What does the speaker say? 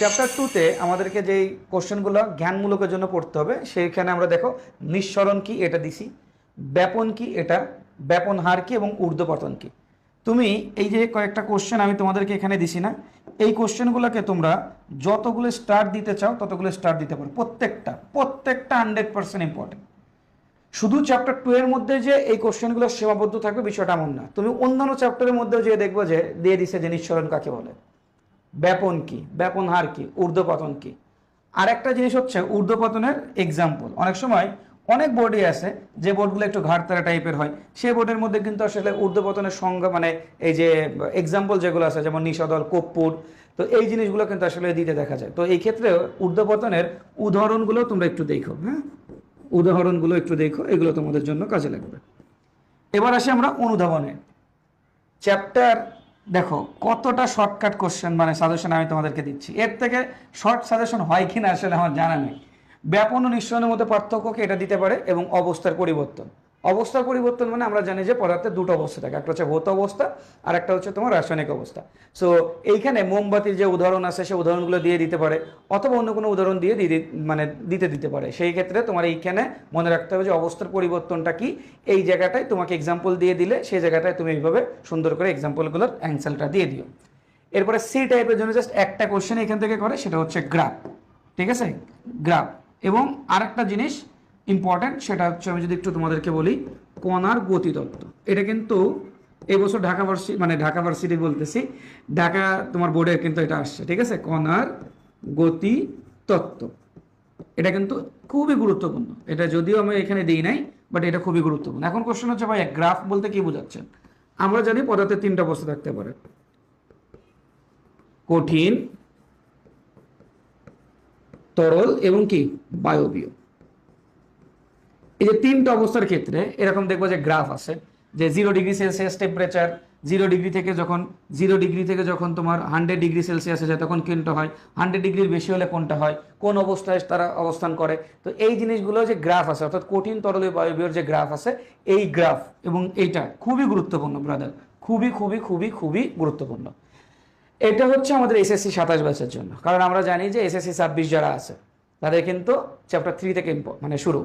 Chapter টুতে আমাদেরকে যেই কোশ্চেনগুলো জ্ঞানমূলকের জন্য পড়তে হবে, সেইখানে আমরা দেখো নিঃসরণ কি, এটা দিছি, ব্যাপন কি, এটা, ব্যাপন হার কি এবং ঊর্ধ্বপতন কি। তুমি এই যে কয়েকটা কোশ্চেন আমি তোমাদেরকে এখানে দিছি না, এই কোশ্চেনগুলোকে তোমরা যতগুলো স্টার দিতে চাও, ততগুলো স্টার দিতে পারো। প্রত্যেকটা প্রত্যেকটা হান্ড্রেড পার্সেন্ট ইম্পর্টেন্ট শুধু চ্যাপ্টার টু এর মধ্যে যে এই কোশ্চেনগুলো সীমাবদ্ধ থাকবে, বিষয়টা এমন না। তুমি অন্যান্য চ্যাপ্টারের মধ্যেও যে দেখব যে, দিয়ে দিছে যে নিঃসরণ কাকে বলে। ব্যাপন কি? ব্যাপন হার কি? ঊর্ধ্বপতন কি? আর একটা জিনিস হচ্ছে ঊর্ধ্বপতনের এক্সাম্পল অনেক সময় অনেক বোর্ডই আছে, যে বোর্ডগুলো একটু ঘাটতারা টাইপের হয়, সেই বোর্ডের মধ্যে কিন্তু আসলে ঊর্ধ্বপতনের সংজ্ঞা মানে এই যে এক্সাম্পল যেগুলো আছে, যেমন নিষদল কপ্পুর, তো এই জিনিসগুলো কিন্তু আসলে দিতে দেখা যায়। তো এই ক্ষেত্রে ঊর্ধ্বপতনের উদাহরণগুলো তোমরা একটু দেখো হ্যাঁ? উদাহরণগুলো একটু দেখো, এগুলো তোমাদের জন্য কাজে লাগবে। এবার আসি আমরা অনুধাবনে। চ্যাপ্টার দেখো, কতটা শর্টকাট কোশ্চেন মানে সাজেশন আমি তোমাদেরকে দিচ্ছি। এর থেকে শর্ট সাজেশন হয় কি না আসলে আমার জানা নেই। ব্যাপন ও নিঃসরণের মধ্যে পার্থক্যকে এটা দিতে পারে এবং অবস্থার পরিবর্তন। অবস্থার পরিবর্তন মানে আমরা জানি যে পদার্থের দুটো অবস্থা থাকে, একটা হচ্ছে ভৌত অবস্থা আর একটা হচ্ছে তোমার রাসায়নিক অবস্থা। সো এইখানে মোমবাতির যে উদাহরণ আছে, সেই উদাহরণগুলো দিয়ে দিতে পারে, অথবা অন্য কোনো উদাহরণ দিয়ে মানে দিতে দিতে পারে। সেই ক্ষেত্রে তোমার এইখানে মনে রাখতে হবে যে অবস্থার পরিবর্তনটা কি? এই জায়গাটায় তোমাকে এক্সাম্পল দিয়ে দিলে, সেই জায়গাটায় তুমি এইভাবে সুন্দর করে এক্সাম্পলগুলোর অ্যান্সারটা দিয়ে দিও। এরপরে সি টাইপের জন্য জাস্ট একটা কোশ্চেন এখান থেকে করে, সেটা হচ্ছে গ্রাফ ঠিক আছে? গ্রাফ এবং আরেকটা জিনিস ইম্পর্ট্যান্ট সেটা হচ্ছে আমি যদি একটু তোমাদেরকে বলি, কণার গতিতত্ত্ব। এটা কিন্তু এবছর ঢাকা ভার্সিটি মানে ঢাকা ভার্সিটি বলতেছি, ঢাকা তোমার বোর্ডে কিন্তু এটা আসছে, ঠিক আছে? কণার গতি তত্ত্ব এটা কিন্তু খুবই গুরুত্বপূর্ণ। এটা যদিও আমি এখানে দিই নাই বাট এটা খুবই গুরুত্বপূর্ণ। এখন কোশ্চেন হচ্ছে ভাই গ্রাফ বলতে কি বোঝাচ্ছেন? আমরা জানি পদার্থের তিনটা অবস্থা থাকতে পারে। কঠিন, তরল এবং কি? বায়বীয়। এই যে তিনটা অবস্থার ক্ষেত্রে এরকম দেখব যে গ্রাফ আছে, যে zero degree Celsius temperature zero degree থেকে যখন জিরো ডিগ্রি থেকে যখন তোমার হান্ড্রেড ডিগ্রি সেলসিয়াসে যায়, তখন কোনটা হয়? হান্ড্রেড ডিগ্রির বেশি হলে কোনটা হয়? কোন অবস্থায় তারা অবস্থান করে? তো এই জিনিসগুলো যে গ্রাফ আছে, অর্থাৎ কঠিন তরল বায়বীয় যে গ্রাফ আছে, এই গ্রাফ এবং এইটা খুবই গুরুত্বপূর্ণ ব্রাদার খুবই খুবই খুবই খুবই গুরুত্বপূর্ণ। এটা হচ্ছে আমাদের এসএসসি সাতাশ ব্যাচের জন্য। কারণ আমরা জানি যে এসএসসি ছাব্বিশ যারা আছে, তাদের কিন্তু চ্যাপ্টার থ্রি থেকে মানে শুরু।